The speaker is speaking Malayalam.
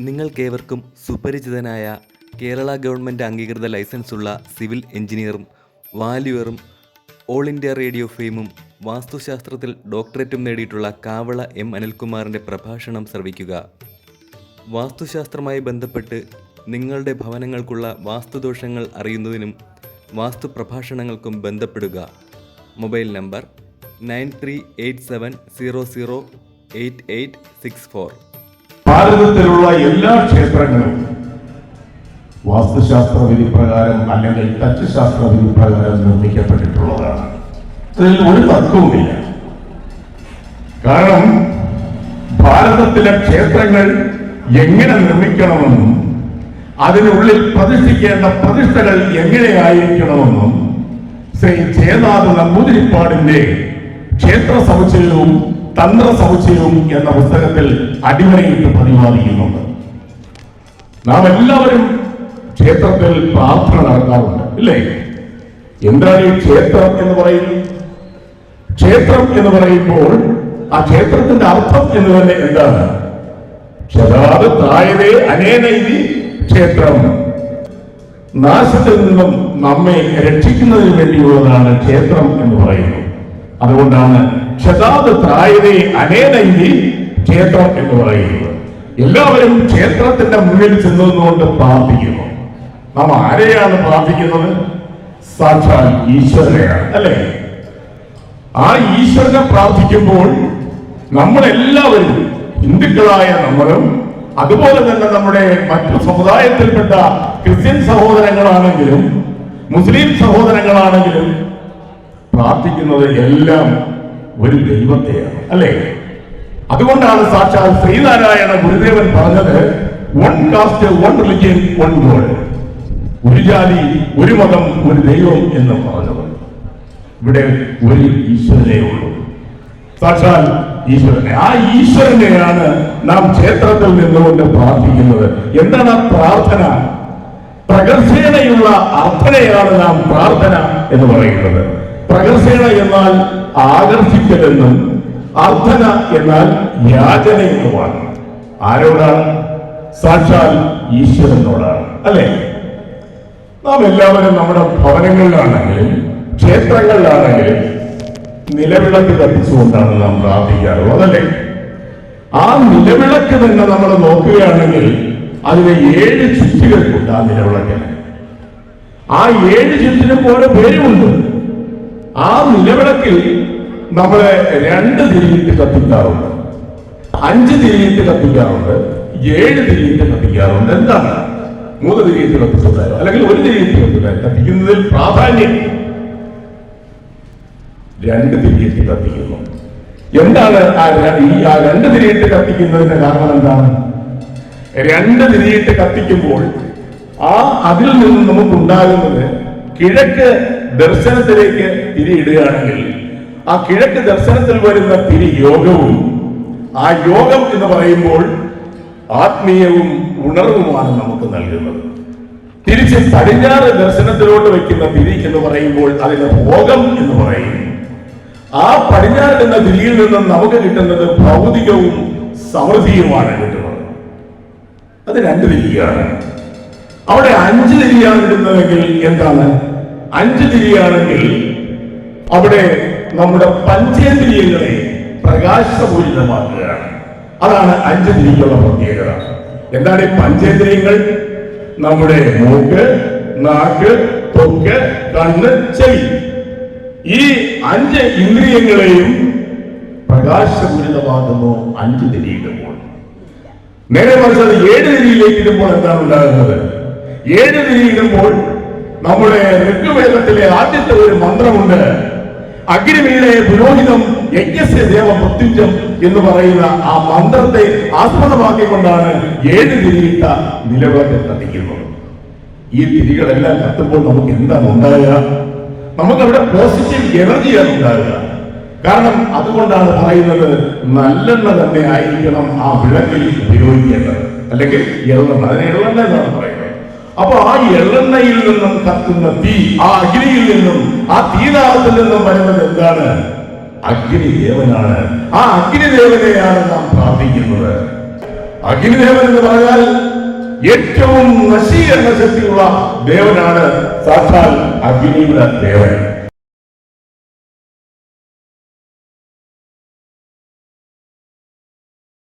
നിങ്ങൾക്കേവർക്കും സുപരിചിതനായ കേരള ഗവൺമെന്റ് അംഗീകൃത ലൈസൻസുള്ള സിവിൽ എഞ്ചിനീയറും വാല്യുവറും ഓൾ ഇന്ത്യ റേഡിയോ ഫെയിമും വാസ്തുശാസ്ത്രത്തിൽ ഡോക്ടറേറ്റും നേടിയിട്ടുള്ള കാവള എം അനിൽകുമാറിന്റെ പ്രഭാഷണം ശ്രവിക്കുക. വാസ്തുശാസ്ത്രമായി ബന്ധപ്പെട്ട് നിങ്ങളുടെ ഭവനങ്ങൾക്കുള്ള വാസ്തുദോഷങ്ങൾ അറിയുന്നതിനും വാസ്തു പ്രഭാഷണങ്ങൾക്കും ബന്ധപ്പെടുക. Mobile number nine three eight seven zero zero eight eight six four. ഭാരതത്തിലുള്ള എല്ലാ ക്ഷേത്രങ്ങളും വാസ്തുശാസ്ത്ര വിധി പ്രകാരം അല്ലെങ്കിൽ തച്ചുശാസ്ത്ര വിധി പ്രകാരം നിർമ്മിക്കപ്പെട്ടിട്ടുള്ളതാണ്. അതിൽ ഒരു തർക്കവുമില്ല കാരണം ഭാരതത്തിലെ ക്ഷേത്രങ്ങൾ എങ്ങനെ നിർമ്മിക്കണമെന്നും അതിനുള്ളിൽ പ്രതിഷ്ഠിക്കേണ്ട പ്രതിഷ്ഠകൾ എങ്ങനെയായിരിക്കണമെന്നും ശ്രീ ചേനാഥ് നമ്പൂതിരിപ്പാടിന്റെ ക്ഷേത്ര സമുച്ചയവും തന്ത്ര എന്ന പുസ്തകത്തിൽ അടിവരയിട്ട് പ്രതിപാദിക്കുന്നുണ്ട്. നാം എല്ലാവരും ക്ഷേത്രത്തിൽ പ്രാർത്ഥന നടത്താറുണ്ട് ഇല്ലേ? എന്താണ് ഈ ക്ഷേത്രം എന്ന് പറയുന്നത്? ക്ഷേത്രം എന്ന് പറയുമ്പോൾ ആ ക്ഷേത്രത്തിന്റെ അർത്ഥം എന്ന് തന്നെ എന്താണ്? ക്ഷതാത് അനേനൈതി ക്ഷേത്രം. നാശത്തിൽ നിന്നും നമ്മെ രക്ഷിക്കുന്നതിന് വേണ്ടിയുള്ളതാണ് ക്ഷേത്രം എന്ന് പറയുന്നത്. അതുകൊണ്ടാണ് ക്ഷതാത് ത്രായതേ അനേനൈതി ക്ഷേത്രം എന്ന് പറയുന്നത് എല്ലാവരും ക്ഷേത്രത്തിന്റെ മുന്നിൽ ചെന്നുകൊണ്ട് പ്രാർത്ഥിക്കുന്നു. നാം ആരെയാണ് പ്രാർത്ഥിക്കുന്നത്? സാക്ഷാൽ ഈശ്വരനെയാണ് അല്ലേ? ആ ഈശ്വരനെ പ്രാർത്ഥിക്കുമ്പോൾ നമ്മളെല്ലാവരും ഹിന്ദുക്കളായ നമ്മളും അതുപോലെ തന്നെ നമ്മുടെ മറ്റു സമുദായത്തിൽപ്പെട്ട ക്രിസ്ത്യൻ സഹോദരങ്ങളാണെങ്കിലും മുസ്ലിം സഹോദരങ്ങളാണെങ്കിലും പ്രാർത്ഥിക്കുന്നത് എല്ലാം ഒരു ദൈവത്തെയാണ് അല്ലേ? അതുകൊണ്ടാണ് സാക്ഷാൽ ശ്രീനാരായണ ഗുരുദേവൻ പറഞ്ഞത് one caste one religion one God ഒരു ജാതി ഒരു മതം ഒരു ദൈവം എന്ന് പറഞ്ഞത് ഇവിടെ ഒരു ഈശ്വരനെ ഉള്ളൂ. സാക്ഷാൽ ഈശ്വരനെ. ആ ഈശ്വരനെയാണ് നാം ക്ഷേത്രത്തിൽ നിന്നുകൊണ്ട് പ്രാർത്ഥിക്കുന്നത്. എന്താണ് ആ പ്രാർത്ഥന? പ്രകർഷേണയുള്ള അർത്ഥനയാണ് നാം പ്രാർത്ഥന എന്ന് പറയുന്നത്. പ്രകർഷേണ എന്നാൽ ആകർഷിക്കലെന്നും അർത്ഥന എന്നാൽ യാചന എന്നുമാണ്. ആരോടാണ്? സാക്ഷാൽ ഈശ്വരനോടാണ്. അല്ലെ? നാം എല്ലാവരും നമ്മുടെ ഭവനങ്ങളിലാണെങ്കിലും ക്ഷേത്രങ്ങളിലാണെങ്കിലും നിലവിളക്ക് കത്തിച്ചുകൊണ്ടാണ് നാം പ്രാർത്ഥിക്കാറുള്ളത് അതല്ലേ? ആ നിലവിളക്ക് തന്നെ നമ്മൾ നോക്കുകയാണെങ്കിൽ അതിന് ഏഴ് ചുറ്റുകൾക്കുണ്ട് ആ നിലവിളക്കിന് ആ ഏഴ് ചുറ്റിനും ഓരോ പേരുമുണ്ട്. ആ നിലവിളക്കിൽ നമ്മൾ രണ്ട് തിരിയിട്ട് കത്തിക്കാറുണ്ട്. അഞ്ച് തിരിയിട്ട് കത്തിക്കാറുണ്ട് ഏഴ് തിരിയിട്ട് കത്തിക്കാറുണ്ട്. എന്താണ്? മൂന്ന് തിരിയിട്ട് കത്തിച്ചുണ്ടായോ അല്ലെങ്കിൽ ഒരു തിരിയിട്ട് കത്തിച്ചുണ്ടായോ കത്തിക്കുന്നതിൽ പ്രാധാന്യം. രണ്ട് തിരിയിട്ട് കത്തിക്കുന്നു. എന്താണ് ഈ ആ രണ്ട് തിരിയിട്ട് കത്തിക്കുന്നതിന്റെ കാരണം എന്താണ്? രണ്ട് തിരിയിട്ട് കത്തിക്കുമ്പോൾ ആ അതിൽ നിന്ന് നമുക്ക് ഉണ്ടാകുന്നത് കിഴക്ക് ദർശനത്തിലേക്ക് തിരിയിടുകയാണെങ്കിൽ ആ കിഴക്ക് ദർശനത്തിൽ വരുന്ന തിരി യോഗവും ആ യോഗം എന്ന് പറയുമ്പോൾ ആത്മീയവും ഉണർവുമാണ് നമുക്ക് നൽകുന്നത്. തിരിച്ച് പടിഞ്ഞാറ് ദർശനത്തിലോട്ട് വെക്കുന്ന തിരി എന്ന് പറയുമ്പോൾ അതിന് ഭോഗം എന്ന് പറയും. ആ പടിഞ്ഞാറ് എന്ന തിരിയിൽ നിന്നും നമുക്ക് കിട്ടുന്നത് ഭൗതികവും സമൃദ്ധിയുമാണ് കിട്ടുന്നത്. അത് രണ്ട് തിരിയാണ്. അവിടെ അഞ്ച് തിരിയാണ് കിട്ടുന്നതെങ്കിൽ എന്താണ്? അഞ്ച് തിരിയാണെങ്കിൽ അവിടെ നമ്മുടെ പഞ്ചേന്ദ്രിയങ്ങളെ പ്രകാശപൂരിതമാക്കുകയാണ്. അതാണ് അഞ്ച് തിരിക്കുള്ള പ്രത്യേകത. എന്താണ് ഈ പഞ്ചേന്ദ്രിയങ്ങൾ? നമ്മുടെ മൂക്ക് നാക്ക് തൊക്ക് കണ്ണ് ചെവി. ഈ അഞ്ച് ഇന്ദ്രിയങ്ങളെയും പ്രകാശപൂരിതമാകുന്നു അഞ്ച് തിരിയിടുമ്പോൾ നേരെ മറിച്ച് അത് ഏഴ് തിരിയിലേക്ക് ഇടുമ്പോൾ എന്താണ് ഉണ്ടാകുന്നത്? ഏഴ് തിരിയിടുമ്പോൾ നമ്മുടെ ഋഗ്വേദത്തിലെ ആദ്യത്തെ ഒരു മന്ത്രമുണ്ട് അഗ്നിമീളെ പുരോഹിതം യജ്ഞസ്യ ദേവ മൃത്യുജം എന്ന് പറയുന്ന ആ മന്ത്രത്തെ ആസ്പദമാക്കിക്കൊണ്ടാണ് ഏഴ് തിരിയിട്ട നിലവിളക്ക് കത്തിക്കുന്നത് ഈ തിരികളെല്ലാം കത്തുമ്പോൾ നമുക്ക് എന്താണ് ഉണ്ടാകുക? നമുക്ക് അവിടെ പോസിറ്റീവ് എനർജിയാണ് ഉണ്ടാകുക. കാരണം അതുകൊണ്ടാണ് പറയുന്നത് നല്ലെണ്ണ തന്നെ ആയിരിക്കണം ആ വിളക്കിൽ ഉപയോഗിക്കേണ്ടത്. അല്ലെങ്കിൽ എള്ളെണ്ണ. അതിന് എള്ളെണ്ണ എന്നാണ് പറയുന്നത്? അപ്പൊ ആ എള്ളെണ്ണയിൽ നിന്നും കത്തുന്ന തീ ആ അഗ്നിയിൽ നിന്നും ആ തീനാളത്തിൽ നിന്നും വരുന്നത് എന്താണ്? അഗ്നിദേവനാണ്. ആ അഗ്നിദേവനെയാണ് നാം പ്രാർത്ഥിക്കുന്നത്. അഗ്നിദേവൻ എന്ന് പറഞ്ഞാൽ ഏറ്റവും നശീകരണ ശക്തിയുള്ള ദേവനാണ്. സാക്ഷാൽ അഗ്നിയുടെ ദേവൻ.